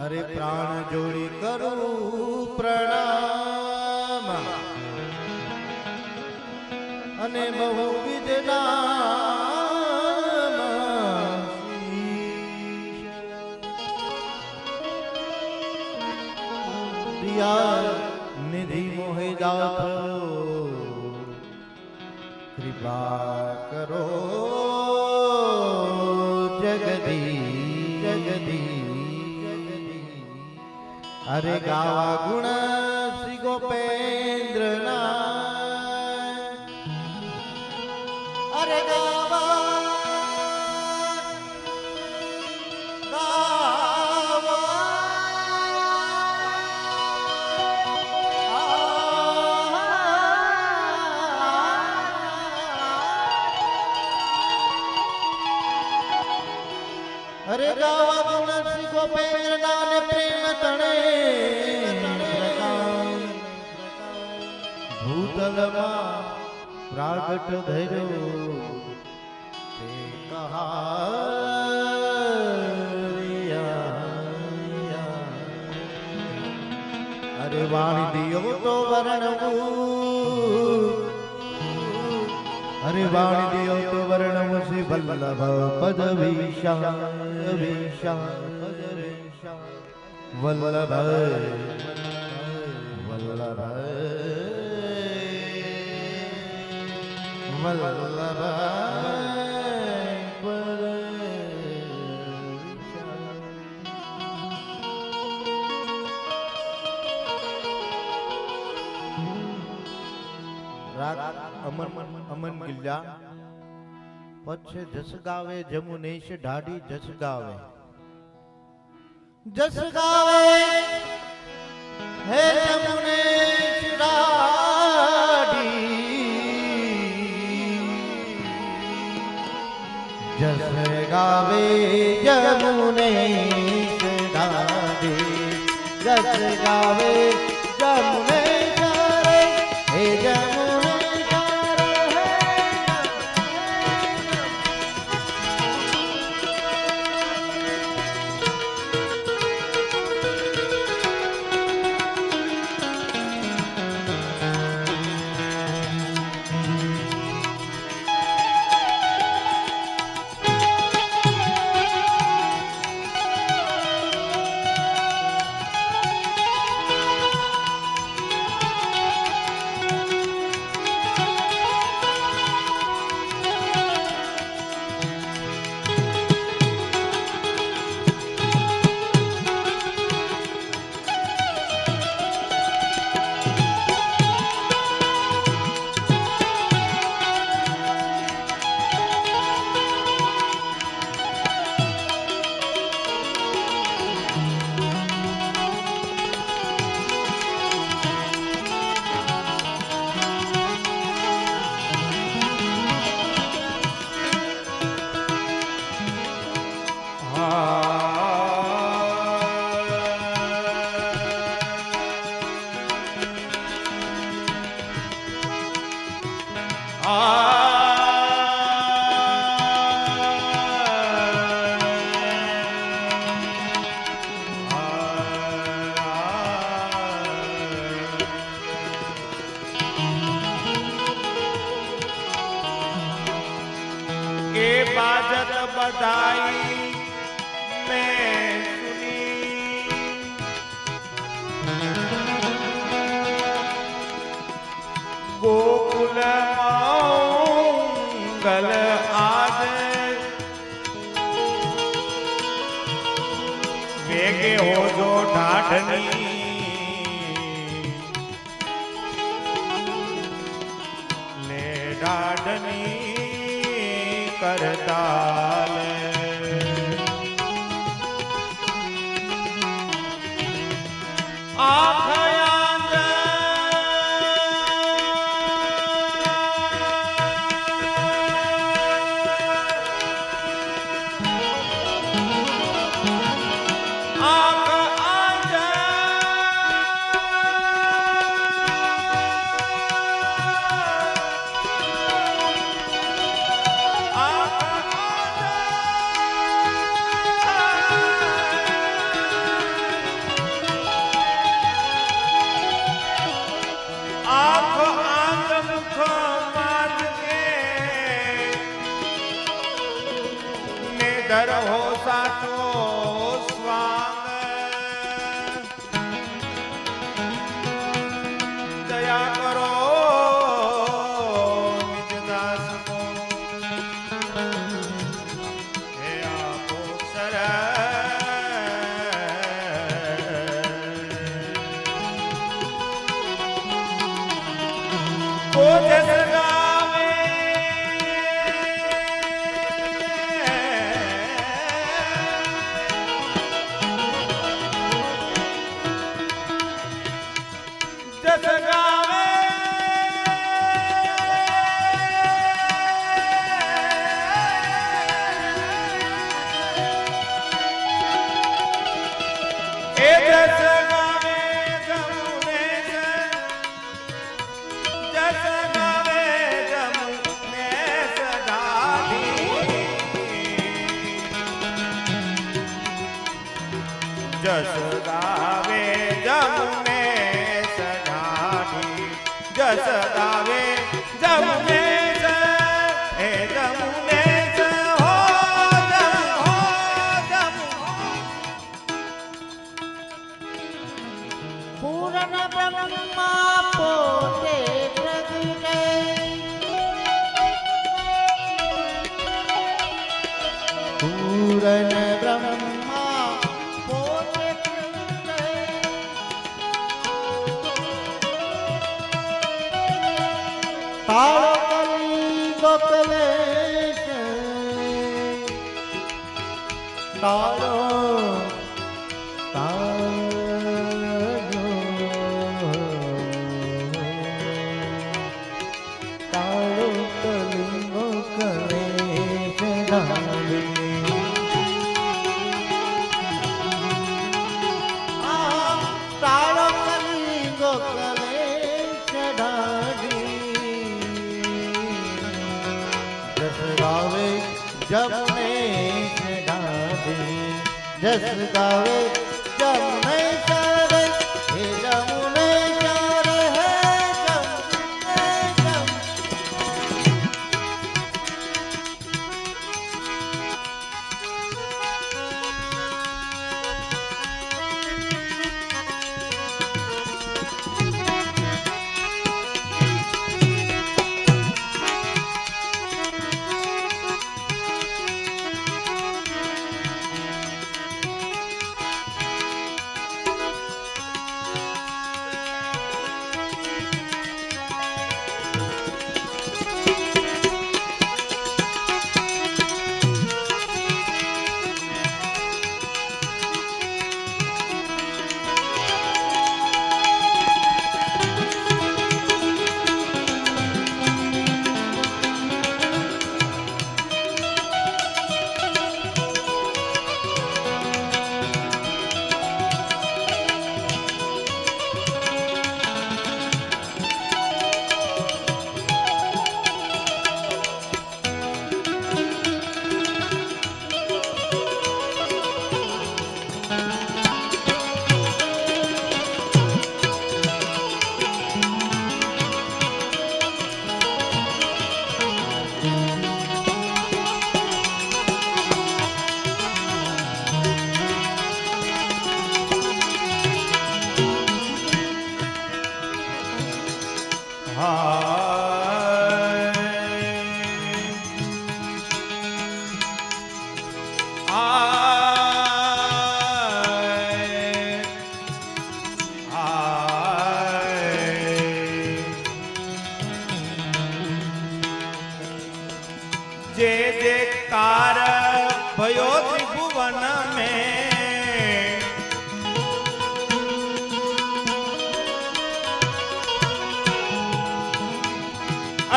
અરે પ્રાણ જોડી કરું પ્રણામ. અને બહુ નામ અરે ગાવા ગુણ શ્રી ગોપેન્દ્ર ભૂતલમાં પ્રાગટ ધર્યો તે કહારિયા. અરે વાણી દિયો તો વર્ણવું અરે વાણી દિયો તો વર્ણવું શ્રી વલ્લભ પદ વિશા વિશા વલ્લભ રાગ અમન ગિલ્લા પછી જસ ગાવે જમુનેશ ઢાઢી જસ ગાવે જસ ગાવે. હે જમુનેશ ઢાઢી જસ ગાવે જમુનેશ ઢાઢી જસ ગાવે જમુનેશ બધાઈ મેં સુની. ગોકુલ મંગલ આજ વેગે હોજો ઢાઢની તારો કૃષ્ણ ગાધે જસ ગાવે જમ નહીં સારે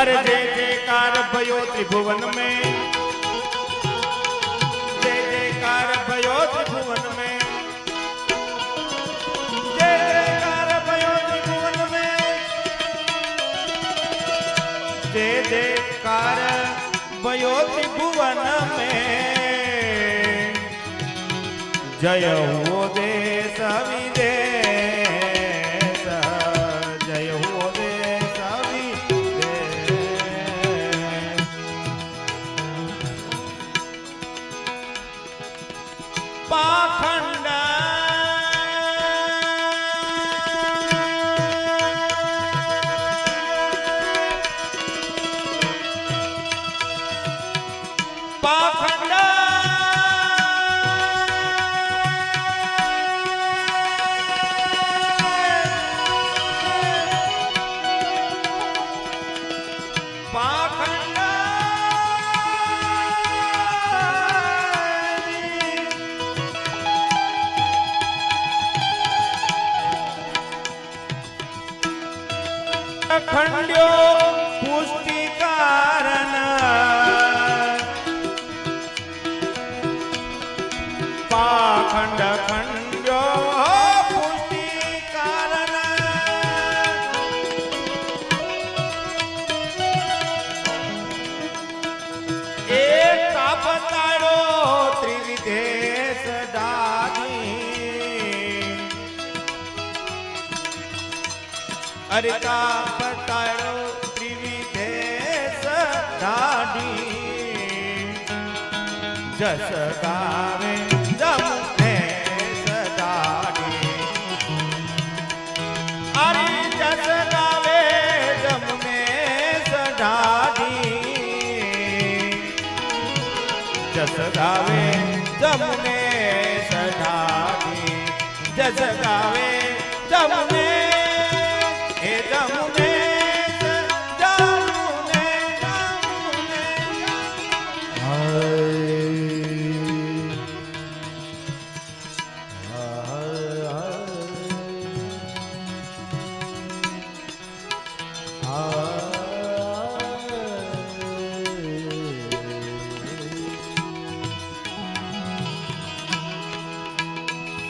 अरे जय जयकार भयो त्रिभुवन में। जय जयकार भयो त्रिभुवन में। जय जयकार में। जयकार त्रिभुवन में। जय हो અરકા પટાળો ત્રિવિધે સદાની જસ ગાવે જમુને સદાની અરે જસ ગાવે જમુને સદાની જસ ગાવે જમુને સદાની જસ ગાવે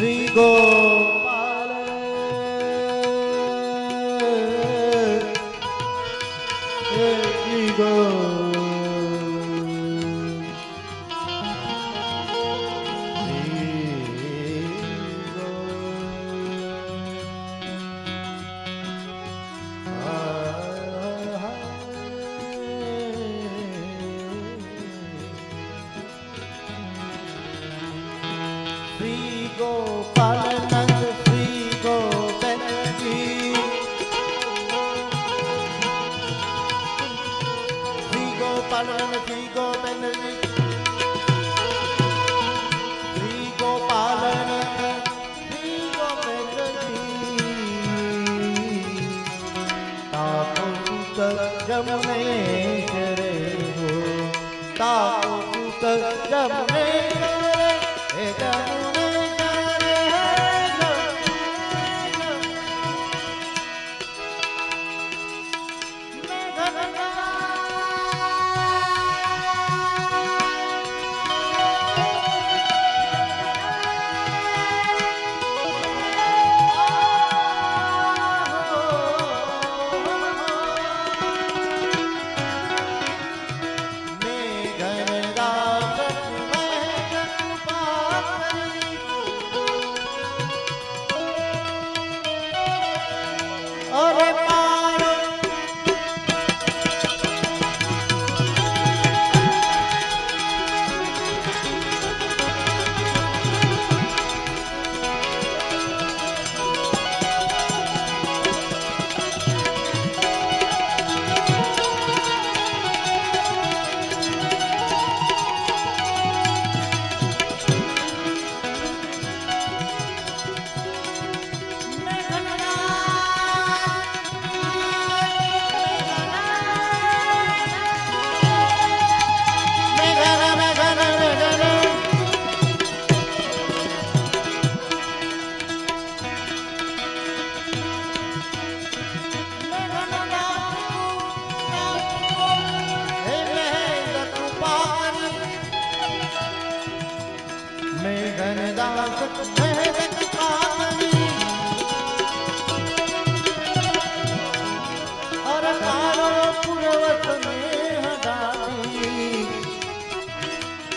શ્રી ગો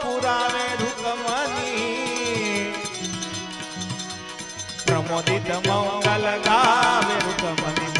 પુરાણે રૂકમની પ્રમોદિત મંગલ ગાવે રૂકમની